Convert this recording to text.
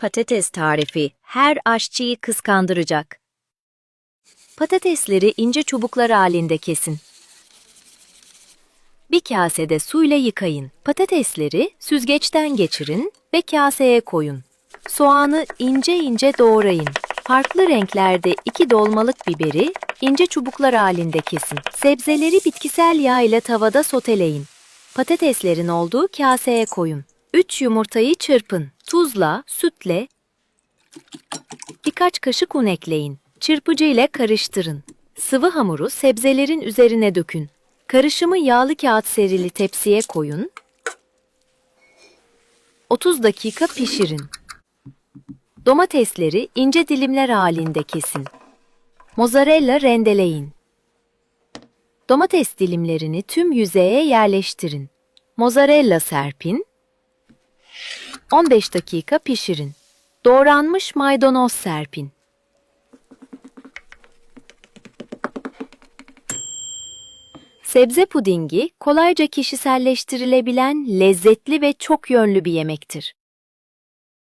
patates tarifi her aşçıyı kıskandıracak. Patatesleri ince çubuklar halinde kesin. Bir kasede suyla yıkayın. Patatesleri süzgeçten geçirin ve kaseye koyun. Soğanı ince ince doğrayın. Farklı renklerde iki dolmalık biberi ince çubuklar halinde kesin. Sebzeleri bitkisel yağ ile tavada soteleyin. Patateslerin olduğu kaseye koyun. 3 yumurtayı çırpın. Tuzla, sütle, birkaç kaşık un ekleyin. Çırpıcı ile karıştırın. Sıvı hamuru sebzelerin üzerine dökün. Karışımı yağlı kağıt serili tepsiye koyun. 30 dakika pişirin. Domatesleri ince dilimler halinde kesin. Mozzarella rendeleyin. Domates dilimlerini tüm yüzeye yerleştirin. Mozzarella serpin. 15 dakika pişirin. Doğranmış maydanoz serpin. Sebze pudingi kolayca kişiselleştirilebilen lezzetli ve çok yönlü bir yemektir.